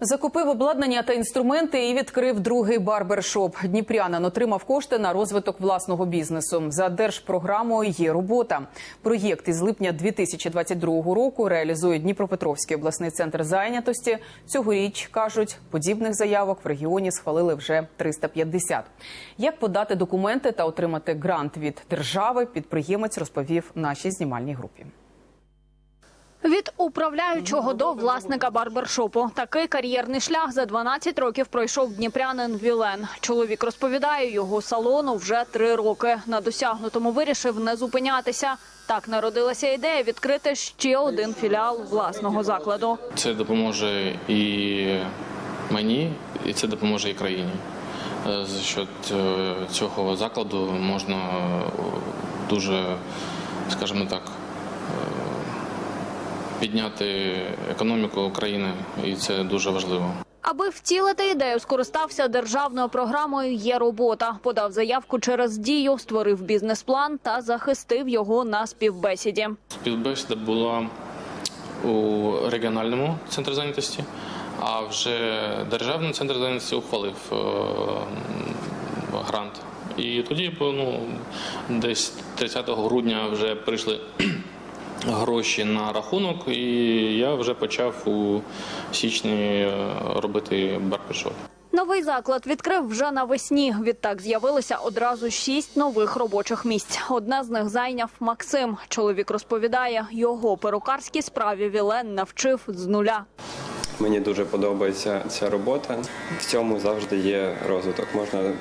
Закупив обладнання та інструменти і відкрив другий барбершоп. Дніпрянин отримав кошти на розвиток власного бізнесу. За держпрограмою є робота. Проєкт із липня 2022 року реалізує Дніпропетровський обласний центр зайнятості. Цьогоріч кажуть, подібних заявок в регіоні схвалили вже 350. Як подати документи та отримати грант від держави, підприємець розповів нашій знімальній групі. Від управляючого до власника барбершопу. Такий кар'єрний шлях за 12 років пройшов дніпрянин Вілен. Чоловік розповідає, його салону вже три роки. На досягнутому вирішив не зупинятися. Так народилася ідея відкрити ще один філіал власного закладу. Це допоможе і мені, і це допоможе і країні. Е, За счет е, цього закладу можна е, дуже, скажімо так, підняти економіку країни, і це дуже важливо. Аби втілити ідею, скористався державною програмою Є робота. Подав заявку через дію, створив бізнес-план та захистив його на співбесіді. Співбесіда була у регіональному центрі зайнятості, а вже державний центр зайнятості ухвалив е, грант. І тоді, ну, десь 30 грудня вже прийшли гроші на рахунок, і я вже почав у січні е, робити барбершоп. Новий заклад відкрив вже навесні. Відтак з'явилося одразу шість нових робочих місць. Одне з них зайняв Максим. Чоловік розповідає, його перукарській справі Вілен навчив з нуля. Мені дуже подобається ця робота. В цьому завжди є розвиток. Можна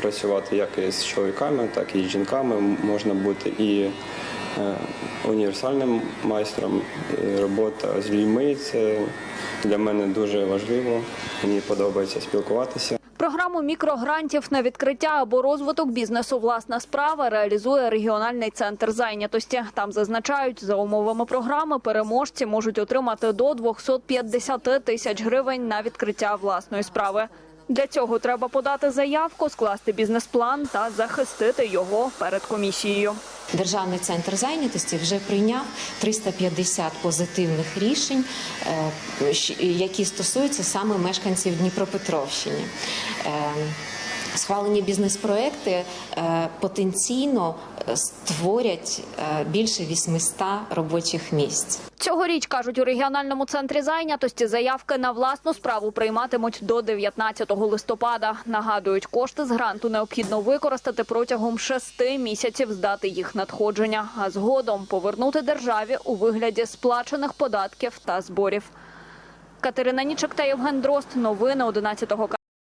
працювати як із чоловіками, так і з жінками. Можна бути і універсальним майстром. І робота з людьми це для мене дуже важливо. Мені подобається спілкуватися. Програму мікрогрантів на відкриття або розвиток бізнесу власна справа реалізує регіональний центр зайнятості. Там зазначають, за умовами програми переможці можуть отримати до 250 тисяч гривень на відкриття власної справи. Для цього треба подати заявку, скласти бізнес-план та захистити його перед комісією. Державний центр зайнятості вже прийняв 350 позитивних рішень, е, які стосуються саме мешканців Дніпропетровщини. Схвалені бізнес-проекти е, потенційно е, створять е, більше 800 робочих місць. Цьогоріч, кажуть, у регіональному центрі зайнятості заявки на власну справу прийматимуть до 19 листопада. Нагадують, кошти з гранту необхідно використати протягом шести місяців з дати їх надходження, а згодом повернути державі у вигляді сплачених податків та зборів. Катерина Нічик та Євген Дрозд. Новини 11 каналу.